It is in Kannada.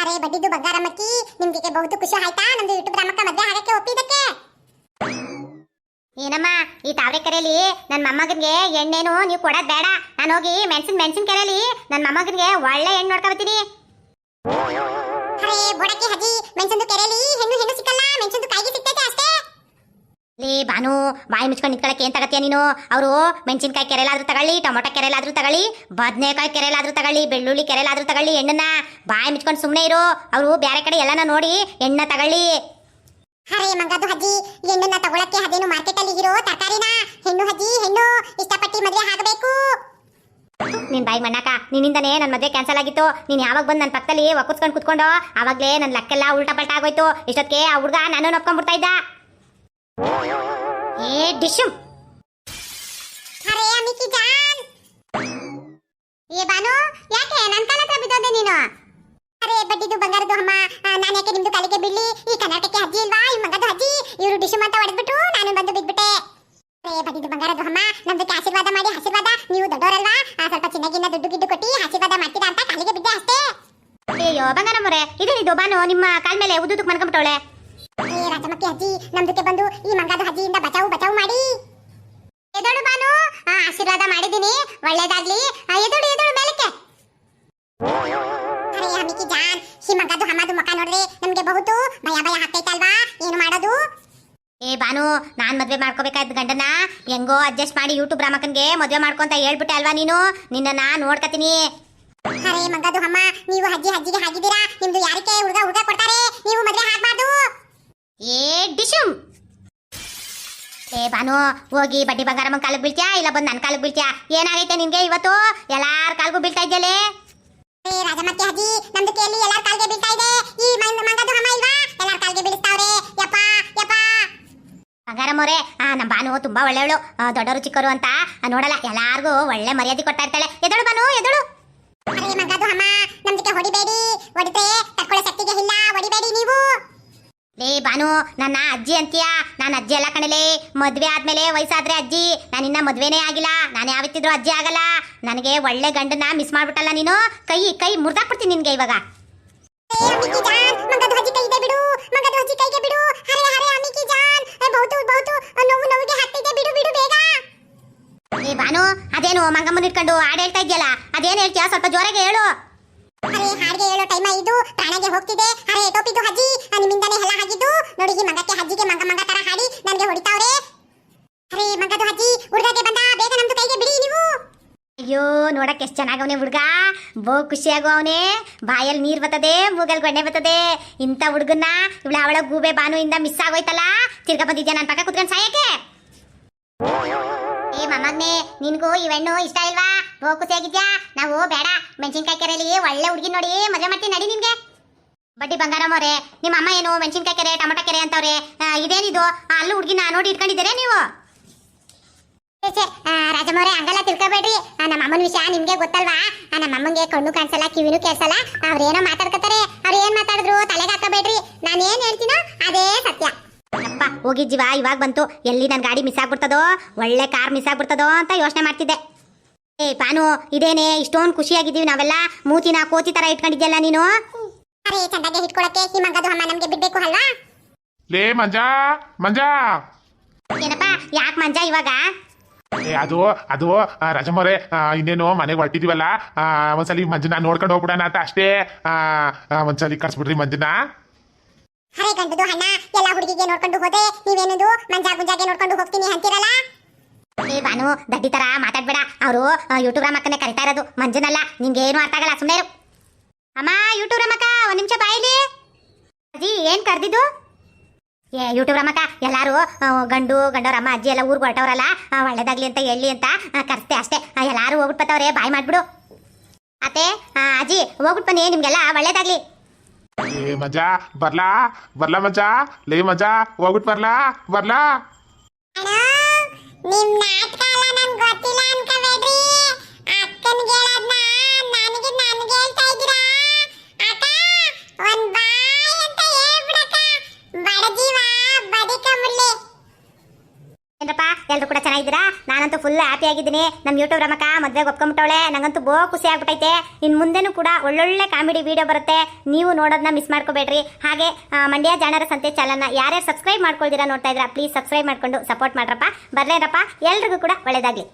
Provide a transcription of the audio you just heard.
ಅರೆ ಬಡ್ಡಿದ್ದು ಬಂಗಾರಮ್ಮಕ್ಕಿ ನಿಮ್ಗೆ ಬಹುದು ಖುಷಿ ಆಯ್ತಾ? ನಮ್ದು ಯೂಟ್ಯೂಬ್ ರಾಮಕ್ಕ ಮದ್ವೆ ಆಗಕ್ಕೆ ಒಪ್ಪಿದಕ್ಕೆ ಏನಮ್ಮ, ಈ ತಾವರೆ ಕರೆಯಲ್ಲಿ ನನ್ನ ಮೊಮ್ಮಗನ್ಗೆ ಎಣ್ಣೆನು ನೀವು ಕೊಡೋದ್ ಬೇಡ. ನಾನು ಹೋಗಿ ಮೆಣಸಿನ ಮೆಣಸಿನ ಕೆರೆಯಲ್ಲಿ ನನ್ನ ಮೊಮ್ಮಗನ್ಗೆ ಒಳ್ಳೆ ಎಣ್ಣೆ ನೋಡ್ಕೊಬತ್ತೀನಿ ಅರೆ ಬೊಡಕ್ಕೆ ಹಜಿ ಮೆಣಸಿನ ಕೆರೆಯಲ್ಲಿ ಹೆಣ್ಣು ಹೆಣ್ಣು ಲೇ ಬಾನು ಬಾಯಿ ಮುಚ್ಕೊಂಡು ನಿಂತ್ಕೊಳಕ್ಕೆ ಏನ್ ತಗತ್ತೀಯ ನೀನು? ಅವರು ಮೆಣಸಿನ್ಕಾಯಿ ಕೆರೆಲಾದ್ರೂ ತಗೊಳ್ಳಿ ಟೊಮೊಟೊ ಕೆರೆಲಾದ್ರೂ ತಗೊಳ್ಳಿ ಬದನೆಕಾಯಿ ಕೆರೆಲಾದ್ರೂ ತಗೊಳ್ಳಿ ಬೆಳ್ಳುಳ್ಳಿ ಕೆರೆಲಾದ್ರೂ ತಗೊಳ್ಳಿ ಎಣ್ಣೆನ ಬಾಯಿ ಮುಚ್ಕೊಂಡು ಸುಮ್ಮನೆ ಇರು. ಅವರು ಬೇರೆ ಕಡೆ ಎಲ್ಲನ ನೋಡಿ ಎಣ್ಣೆ ತಗೊಳ್ಳಿ. ಅರೆ ಮಂಗದು ಹಜ್ಜಿ ಹೆಣ್ಣನ್ನ ತಗೊಳಕ್ಕೆ ಅದೇನು ಮಾರ್ಕೆಟ್ ಅಲ್ಲಿ ಇರೋ ತರಕಾರಿನ? ಹೆಣ್ಣು ಹಜ್ಜಿ ಹೆಣ್ಣು ಇಷ್ಟಪಟ್ಟು ಮದುವೆ ಆಗಬೇಕು. ನಿನ್ ಬಾಯಿ ಮಣ್ಣಾಕ ನಿನ್ನಿಂದನೇ ನನ್ನ ಮದುವೆ ಕ್ಯಾನ್ಸಲ್ ಆಗಿತ್ತು. ನೀನ್ ಯಾವಾಗ ಬಂದು ನನ್ನ ಪಕ್ಕದಲ್ಲಿ ಒಕ್ಕುಸ್ಕೊಂಡು ಕುತ್ಕೊಂಡು ಆವಾಗಲೇ ನನ್ನ ಲಕ್ಕೆಲ್ಲ ಉಲ್ಟಾ ಪಲ್ಟಾ ಆಗೋಯ್ತು. ಇಷ್ಟೊತ್ತಿಗೆ ಆ ಹುಡುಗ ನಾನು ಒಪ್ಕೊಂಡ್ಬಿಡ್ತಾ ಇದ್ದ. ಏ, ಡಿಶು. ಅರೆ, ಅಮಿಕಿ ಜಾನ್. ಏ, ಬಾನು, ಯಾಕೆ ನನ್ನ ಕಾಲ ಹತ್ರ ನೀನು? ಅರೆ, ಬಡ್ಡಿದು ಬಂಗಾರದು ಅಮ್ಮ. ನಾನು ಯಾಕೆ ನಿಮ್ದು ಕಾಲಿಗೆ ಬೀಳಿ ಈ ಕರ್ನಾಟಕಕ್ಕೆ ಅಜ್ಜಿ ಇಲ್ವಾ? ಈ ಮಗದು ಅಜ್ಜಿ? ಇವರು ಡಿಶು ಅಂತ ಹೊಡೆದ್ಬಿಟ್ಟು ನಾನು ಬಂದು ಬಿದ್ಬಿಟ್ಟೆ. ಅರೆ, ಬಡ್ಡಿದು ಬಂಗಾರದು ಅಮ್ಮ. ಆಶೀರ್ವಾದ ಮಾಡಿ, ಆಶೀರ್ವಾದ. ನೀವು ದೊಡ್ಡವರಲ್ವಾ ಸ್ವಲ್ಪ ಚಿನ್ನಗಿನ್ನ ದುಡ್ಡು ಗಿಡ್ಡು ಕೊಟ್ಟು ಆಶೀರ್ವಾದ ಮಾಡ್ತೀರಾ ಅಂತ ಕಾಲಿಗೆ ಬಿದ್ದೆ ಅಷ್ಟೇ. ಅಯ್ಯೋ ಬಂಗಾರಮ್ಮರೆ ಇದೇನಿದು ಬಾನು? ನಿಮ್ಮ ಕಾಲ್ ಮೇಲೆ ಉದ್ದುದಕ್ಕೆ ಮನ್ಕೊಂಬಿಟ್ಟವಳೆ ಏ ರಾಜಮಕ್ಕಿ ಅಜ್ಜಿ ನಮ್ದಕ್ಕೆ ಬಂದು ಈ ಮಂಗದ ಅಜ್ಜಿಯಿಂದ ಬಚಾವು ಬಚಾವು ಮಾಡಿ. ಎದೋಡು ಬಾನು? ಆಶೀರ್ವಾದ ಮಾಡಿದ್ದೀನಿ. ಒಳ್ಳೇದಾಗ್ಲಿ. ಎದೋಡು ಎದೋಡು ಮೇಲಕ್ಕೆ. ಅರೆ ಅಮಿಕಿ ಜಾನ್, ಈ ಮಗದು ಹಮ್ಮದು ಮುಖ ನೋಡ್ರಿ. ನಮ್ಗೆ ಬಹುತು. ಭಯ ಭಯ ಹಾಕೈತಲ್ವಾ ಏನು ಮಾಡೋದು? ಏ ಬಾನು, ನಾನ್ ಮದ್ವೆ ಮಾಡ್ಕೋಬೇಕಾಯ್ತು ಗಂಡನ ಹೆಂಗೋ ಅಡ್ಜಸ್ಟ್ ಮಾಡಿ ಯೂಟ್ಯೂಬ್ ರಾಮಕನ್ಗೆ ಮದ್ವೆ ಮಾಡ್ಕೊಂತ ಹೇಳ್ಬಿಟ್ಟೆ ಅಲ್ವಾ ನೀನು? ನಿನ್ನನ್ನ ನೋಡ್ಕತೀನಿ. ಅರೆ ಮಂಗದು ಅಮ್ಮ ನೀವು ಅಜ್ಜಿ, ಅಜ್ಜಿಗೆ ಹಾಗಿದ್ದೀರಾ ನಿಮ್ದು ಯಾರಿಕೆ ಹುಡುಗ ಹುಡುಗ ಕೊಡ್ತಾರೆ ನೀವು ಮದ್ವೆ ಆಗ್ಬಾರ್ದು ಏ ಡಿಶುಮ್ ಏ ಬಾನು ಹೋಗಿ ಬಡ್ಡಿ ಬಂಗಾರಮ್ಮ ಕಾಲಿಗೆ ಬೀಳ್ತೀಯಾ? ಇಲ್ಲ ಬಂದು ನನ್ನ ಕಾಲಿಗೆ ಬೀಳ್ತೀಯಾ? ಏನಾಗೈತೆ ನಿನ್ಗೆ ಇವತ್ತು? ಎಲ್ಲಾರ ಕಾಲ್ಗೂ ಬೀಳ್ತಾ ಇದ್ಯಲೇ ಏ ರಾಜಮಕ್ಕಿ ಅಜ್ಜಿ ನಮ್ದು ಕೇಳಿ ಎಲ್ಲಾರ ಕಾಲ್ಗೆ ಬೀಳ್ತಾ ಇದೆ? ಈ ಮಂಗ- ಮಂಗದು ಅಮ್ಮ ಇಲ್ವಾ? ಎಲ್ಲಾರ ಕಾಲ್ಗೆ ಬೀಳಿಸ್ತಾವ್ರೆ? ಯಪ್ಪ ಯಪ್ಪ. ಬಂಗಾರಮ್ಮವ್ರೆ ಆ ನಮ್ಮ ಬಾನು ತುಂಬಾ ಒಳ್ಳೆಯವಳು ದೊಡ್ಡವರು ಚಿಕ್ಕವರು ಅಂತ. ನೋಡಲ್ಲ ಎಲ್ಲಾರ್ಗೂ ಒಳ್ಳೆ ಮರ್ಯಾದೆ ಕೊಡ್ತಾ ಇರ್ತಾಳೆ. ಎದಳು ಬಾನು ಎದಳು ಮಗದು ಅಮ್ಮ ನಮ್ದಕ್ಕೆ ಹೊಡಿಬೇಡಿ. ಹೊಡಿದ್ರೆ ತಕ್ಕೊಳ್ಳೋ ಶಕ್ತಿಗೆ ಇಲ್ಲ ಹೊಡಿಬೇಡಿ ನೀವು ಲೇ ಬಾನು ನನ್ನ ಅಜ್ಜಿ ಅಂತೀಯ? ನಾನು ಅಜ್ಜಿ ಎಲ್ಲ ಕಣಲೆ. ಮದ್ವೆ ಆದ್ಮೇಲೆ ವಯಸ್ಸಾದ್ರೆ ಅಜ್ಜಿ. ನಾನಿನ್ನ ಮದ್ವೆನೇ ಆಗಿಲ್ಲ. ನಾನು ಯಾವತ್ತಿದ್ರು ಅಜ್ಜಿ ಆಗಲ್ಲ. ನನಗೆ ಒಳ್ಳೆ ಗಂಡನ ಮಿಸ್ ಮಾಡ್ಬಿಟ್ಟಲ್ಲ ನೀನು? ಕೈ ಕೈ ಮುರಿದಾಕ್ಬಿಡ್ತೀನಿ ನಿನ್ಗೆ ಇವಾಗ. ಬಾನು ಅದೇನು ಮಂಗಮ್ಮನ ಇಟ್ಕೊಂಡು ಹಾಡು ಹೇಳ್ತಾ ಇದೆಯಲ್ಲ ಅದೇನು ಹೇಳ್ತೀಯ? ಸ್ವಲ್ಪ ಜೋರಾಗಿ ಹೇಳು. ಅರೆ, ಹಾಡಿಗೆ ಹೇಳೋ ಟೈಮ ಇದು ಪ್ರಾಣಗೆ ಹೋಗ್ತಿದೆ. ಅರೆ ಟೋಪಿದು ಹಜ್ಜಿ ನಿಮ್ಮಿಂದಾನೇ ಎಲ್ಲ ಆಗಿದ್ದು. ನೋಡಿ, ಈ ಮಗಕ್ಕೆ ಅಜ್ಜಿಗೆ ಮಂಗ ಮಂಗ ತರ ಹಾಡಿ ನನಗೆ ಹೊಡಿತಾವ್ರೆ. ಅರೆ ಮಗದು ಹಜ್ಜಿ ಹುಡುಗಗೆ ಬಂದ, ಬೇಗ ನಮ್ದು ಕೈಗೆ ಬಿಡಿ ನೀವು. ಅಯ್ಯೋ ನೋಡಕ್ಕೆ ಎಷ್ಟು ಚೆನ್ನಾಗವನೆ ಹುಡುಗ. ಬೋ ಖುಷಿ ಅವನೇ. ಬಾಯಲ್ಲಿ ನೀರು ಬರ್ತದೆ ಮೂಗಲ್ ಗೊಣ್ಣೆ ಬರ್ತದೆ. ಇಂಥ ಹುಡುಗನ್ನ, ಇವಳ ಅವಳ ಗೂಬೆ ಬಾನು ಇಂದ ಮಿಸ್ ಆಗೋಯ್ತಲ್ಲ. ತಿರ್ಗ ಬಂದಿದ್ಯಾ ನನ್ನ ಪಕ್ಕ ಕುತ್ಕೊಂಡು ಸಾಯಕ್ಕೆ? ಏ ಮೊಮ್ಮಗ್ನೆ, ನಿನ್ಗೂ ಇವೆಣ್ಣು ಇಷ್ಟ ಇಲ್ವಾ? ಬೋ ಖುಷಿಯಾಗಿದ್ಯಾ ನಾವು ಬೇಡ, ಮೆಣಸಿನ್ಕಾಯಿ ಕೆರೆಯಲ್ಲಿ ಒಳ್ಳೆ ಹುಡುಗಿ ನೋಡಿ ಮದುವೆ ಮಾಡ್ತೀನಿ, ನಡಿ ನಿನ್ಗೆ ಬಡ್ಡಿ ಬಂಗಾರಮ್ಮವ್ರೆ ನಿಮ್ಮ ಅಮ್ಮ ಏನು ಮೆಣಸಿನ್ಕಾಯಿ ಕೆರೆ, ಟೊಮೊಟೊ ಕೆರೆ ಅಂತವ್ರೆ ಇದೇನಿದು? ಅಲ್ಲೂ ಹುಡುಗಿನ ನೋಡಿ ಇಟ್ಕೊಂಡಿದ್ದೀರಾ ನೀವು? ರಾಜಮ್ಮವ್ರೆ, ಹಂಗೆಲ್ಲ ತಿಳ್ಕೊಬೇಡ್ರಿ. ನಮ್ಮ ಅಮ್ಮನ ವಿಷಯ ನಿಮ್ಗೆ ಗೊತ್ತಲ್ವಾ? ನಮ್ಮ ಅಮ್ಮಂಗೆ ಕಣ್ಣು ಕಾಣಿಸಲ್ಲ, ಕಿವಿನೂ ಕೇಳಿಸಲ್ಲ. ಅವ್ರೇನೋ ಮಾತಾಡ್ಕೋತಾರೆ, ಅವ್ರು ಏನ್ ಮಾತಾಡಿದ್ರು, ತಲೆಗೆ ಹಾಕಬೇಡ್ರಿ ನಾನು ಏನ್ ಹೇಳ್ತೀನೋ, ಅದೇ ಸತ್ಯ. ಅಪ್ಪ ಜೀವ ಇವಾಗ ಬಂತು. ಎಲ್ಲಿ ನನ್ನ ಗಾಡಿ ಮಿಸ್ ಆಗ್ಬಿಡ್ತದೋ? ಒಳ್ಳೆ ಕಾರ್ ಮಿಸ್ ಆಗ್ಬಿಡ್ತದೋ ಅಂತ ಯೋಚನೆ ಮಾಡ್ತಿದ್ದೆ. ಏ ಪಾನು ಇದೇನೆ? ಇಷ್ಟೊಂದು ಖುಷಿಯಾಗಿದ್ದೀವಿ ನಾವೆಲ್ಲ. ಮೂತಿನ ಕೋತಿ ತರ ಇಟ್ಕೊಂಡಿದ್ಯಲ್ಲ ನೀನು? ಅರೆ ಚಂದಾಗೆ ಹಿಡ್ಕೊಳಕ್ಕೆ ಈ ಮಂಗದು ಅಮ್ಮ ನಮ್ಗೆ ಬಿಡ್ಬೇಕು ಅಲ್ವಾ? ಲೇ ಮಂಜಾ ಮಂಜಾ! ಏನಪ್ಪ ಯಾಕೆ ಮಂಜ ಇವಾಗ? ಏ ಅದು ಅದು ಆ, ರಾಜಮ್ಮವ್ರೆ ಆ, ಇನ್ನೇನು ಮನೆಗೆ ಹೊರಟಿದೀವಲ್ಲ ಒಂದ್ಸಲಿ ಮಂಜನ ನೋಡ್ಕೊಂಡು ಹೋಗ್ಬಿಡೋಣ ಅಂತ ಅಷ್ಟೇ. ಆ, ಆ, ಒಂದ್ಸಲಿ ಕರ್ಸ್ಬಿಡ್ರಿ ಮಂಜನ. ಅರೆ ಗಂಡದು ಹಣ್ಣ ಎಲ್ಲ ಹುಡುಗಿಗೆ ನೋಡ್ಕೊಂಡು ಹೋದೆ. ನೀವೇನದು? ಮಂಜಾ ಗುಂಜಾಗೆ ನೋಡ್ಕೊಂಡು ಹೋಗ್ತೀನಿ ಅಂತೀರಲ್ಲ? ಏ ಬಾನು, ದಡ್ಡಿ ತರ ಮಾತಾಡ್ಬೇಡ. ಅವರು ಯೂಟ್ಯೂಬ್ ರಮಕ್ಕನೆ ಕರಿತಾ ಇರೋದು. ಮಂಜನಲ್ಲ, ನಿಂಗೆ ಏನು ಅರ್ಥ ಆಗಲ್ಲ ಸುಮ್ಮನೆ ಅಮ್ಮ ಯೂಟ್ಯೂಬ್ ರಮಕ್ಕ ಒಂದ್ ನಿಮಿಷ ಬಾಯಿಲಿ ಅಜ್ಜಿ, ಏನ್ ಕರೆದಿದ್ದು? ಏ ಯೂಟ್ಯೂಬ್ ರಮಕ್ಕ ಎಲ್ಲಾರು ಗಂಡು, ಗಂಡವ್ರ ಅಮ್ಮ, ಅಜ್ಜಿ ಎಲ್ಲ ಊರ್ಗೆ ಹೊರಟವ್ರಲ್ಲ ಒಳ್ಳೇದಾಗ್ಲಿ ಅಂತ ಹೇಳಿ ಅಂತ ಕರ್ತೆ ಅಷ್ಟೇ. ಎಲ್ಲಾರು ಹೋಗ್ಬಿಟ್ಟು ಬತ್ತವ್ರೆ ಬಾಯ್ ಮಾಡ್ಬಿಡು. ಅತ್ತೆ ಅಜ್ಜಿ ಹೋಗ್ಬಿಟ್ಟು ಬನ್ನಿ, ನಿಮ್ಗೆಲ್ಲ ಒಳ್ಳೇದಾಗ್ಲಿ. ಏ ಮಜಾ, ಬರ್ಲಾ ಬರ್ಲಾ ಮಜಾ, ಲೇ ಮಜಾ, ಹೋಗ್ಬಿಟ್ ಬರ್ಲಾ ಬರ್ಲಾ. ನಿಮ್ ನಾಟಕ ಎಲ್ಲ ನನ್ಗೆ ಗೊತ್ತಿಲ್ಲ ಅನ್ಕೋಬೇಡ್ರಿ. ಅಕ್ಕನ್ಗೆ ನಾನಂತೂ ಫುಲ್ ಹ್ಯಾಪಿ ಆಗಿದ್ದೀನಿ. ನಮ್ಮ ಯೂಟ್ಯೂಬ್ ರಮಕ ಮದ್ವೆಗೆ ಒಪ್ಕೊಂಬಿಟ್ಟವಳೆ. ನಂಗಂತೂ ಬೋ ಖುಷಿ ಆಗ್ಬಿಟ್ಟೈತೆ ಇನ್ನು ಮುಂದೆನೂ ಕೂಡ ಒಳ್ಳೊಳ್ಳೆ ಕಾಮಿಡಿ ವಿಡಿಯೋ ಬರುತ್ತೆ. ನೀವು ನೋಡೋದನ್ನ ಮಿಸ್ ಮಾಡ್ಕೋಬೇಡ್ರಿ. ಹಾಗೆ ಮಂಡ್ಯ ಜಾಣರ ಸಂತೆ ಚಾನಲ್ನ ಯಾರ್ಯಾರು ಸಬ್ಸ್ಕ್ರೈಬ್ ಮಾಡ್ಕೊಳ್ದಿರಾ ನೋಡ್ತಾ ಇದ್ದೀರಾ ಪ್ಲೀಸ್ ಸಬ್ಸ್ಕ್ರೈಬ್ ಮಾಡ್ಕೊಂಡು ಸಪೋರ್ಟ್ ಮಾಡ್ರಪ್ಪ. ಬರ್ಲೇರಪ್ಪ ಎಲ್ರಿಗೂ ಕೂಡ ಒಳ್ಳೇದಾಗ್ಲಿ.